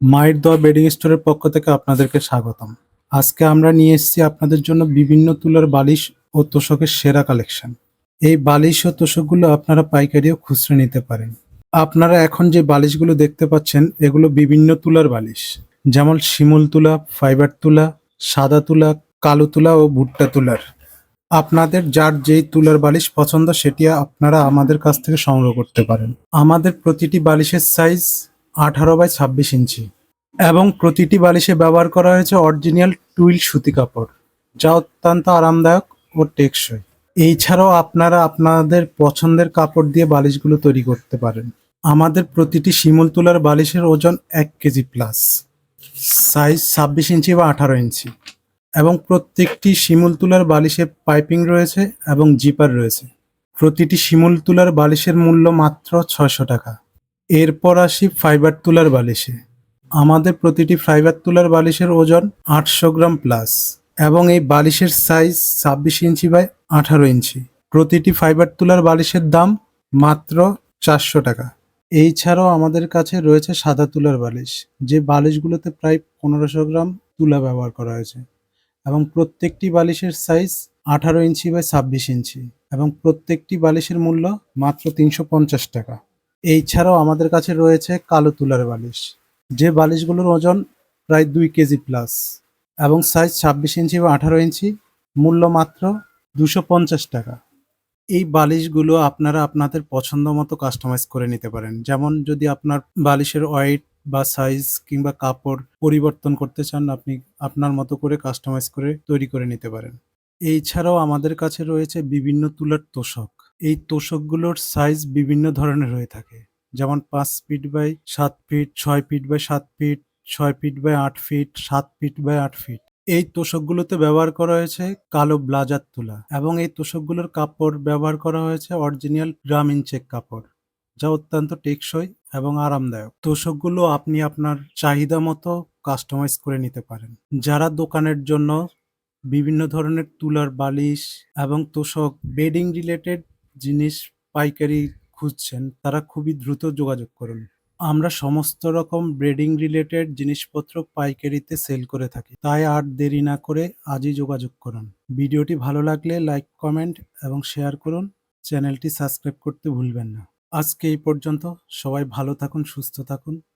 মায়ের দোয়া বেডিং স্টোরের পক্ষ থেকে আপনাদেরকে স্বাগতম। আজকে আমরা নিয়ে এসেছি আপনাদের জন্য বিভিন্ন তুলার বালিশ ও তোষকের সেরা কালেকশন। এই বালিশ ও তোষকগুলো আপনারা পাইকারি ও খুচরো নিতে পারেন। আপনারা এখন যে বালিশগুলো দেখতে পাচ্ছেন, এগুলো বিভিন্ন তুলার বালিশ। যেমন শিমুল তুলা, ফাইবার তুলা, সাদা তুলা, কালো তুলা ও ভুট্টা তুলার। আপনাদের যার যেই তুলার বালিশ পছন্দ, সেটি আপনারা আমাদের কাছ থেকে সংগ্রহ করতে পারেন। আমাদের প্রতিটি বালিশের সাইজ আঠারো বাই ছাব্বিশ ইঞ্চি। এবং প্রতিটি বালিশে ব্যবহার করা হয়েছে অরিজিনাল টুইল সুতি কাপড়, যা অত্যন্ত আরামদায়ক ও টেকসই। এই ছাড়াও আপনারা আপনাদের পছন্দের কাপড় দিয়ে বালিশগুলো তৈরি করতে পারেন। আমাদের প্রতিটি শিমুল তুলার বালিশের ওজন এক কেজি প্লাস, সাইজ ছাব্বিশ ইঞ্চি বা আঠারো ইঞ্চি। এবং প্রত্যেকটি শিমুল তুলার বালিশে পাইপিং রয়েছে এবং জিপার রয়েছে। প্রতিটি শিমুল তুলার বালিশের মূল্য মাত্র ছয়শো টাকা। এরপর আসি ফাইবার তুলার বালিশে। আমাদের প্রতিটি ফাইবার তুলার বালিশের ওজন আটশো গ্রাম প্লাস এবং এই বালিশের সাইজ ছাব্বিশ ইঞ্চি বাই আঠারো ইঞ্চি। প্রতিটি ফাইবার তুলার বালিশের দাম মাত্র চারশো টাকা। এই ছাড়াও আমাদের কাছে রয়েছে সাদা তুলার বালিশ, যে বালিশগুলোতে প্রায় পনেরোশো গ্রাম তুলা ব্যবহার করা হয়েছে এবং প্রত্যেকটি বালিশের সাইজ আঠারো ইঞ্চি বাই ছাব্বিশ ইঞ্চি এবং প্রত্যেকটি বালিশের মূল্য মাত্র তিনশো পঞ্চাশ টাকা। এই ছাড়াও আমাদের কাছে রয়েছে কালো তুলার বালিশ, যে বালিশগুলোর ওজন প্রায় দুই কেজি প্লাস এবং সাইজ ছাব্বিশ ইঞ্চি বা আঠারো ইঞ্চি, মূল্য মাত্র দুশো পঞ্চাশ টাকা। এই বালিশগুলো আপনারা আপনাদের পছন্দ মতো কাস্টমাইজ করে নিতে পারেন। যেমন যদি আপনার বালিশের ওয়েট বা সাইজ কিংবা কাপড় পরিবর্তন করতে চান, আপনি আপনার মতো করে কাস্টমাইজ করে তৈরি করে নিতে পারেন। এই ছাড়াও আমাদের কাছে রয়েছে বিভিন্ন তুলার তোষক। এই তোষকগুলোর সাইজ বিভিন্ন ধরনের হয়ে থাকে। যেমন পাঁচ ফিট বাই সাত ফিট ছয় ফিট বাই সাত ফিট ছয় ফিট বাই আট ফিট সাত ফিট বাই আট ফিট এই তোষকগুলোতে ব্যবহার করা হয়েছে কালো ব্লাজার তুলা এবং এই তোষকগুলোর কাপড় ব্যবহার করা হয়েছে অরিজিনাল গ্রামীণ চেক কাপড়, যা অত্যন্ত টেকসই এবং আরামদায়ক। তোষকগুলো আপনি আপনার চাহিদা মতো কাস্টমাইজ করে নিতে পারেন। যারা দোকানের জন্য বিভিন্ন ধরনের তুলার বালিশ এবং তোষক বেডিং রিলেটেড জিনিস পাইকারি খুঁজছেন, তারা খুবই দ্রুত যোগাযোগ করুন। আমরা সমস্ত রকম ব্রেডিং রিলেটেড জিনিসপত্র পাইকারিতে সেল করে থাকি। তাই আর দেরি না করে আজই যোগাযোগ করুন। ভিডিওটি ভালো লাগলে লাইক কমেন্ট এবং শেয়ার করুন। চ্যানেলটি সাবস্ক্রাইব করতে ভুলবেন না। আজকে এই পর্যন্ত সবাই ভালো থাকুন, সুস্থ থাকুন।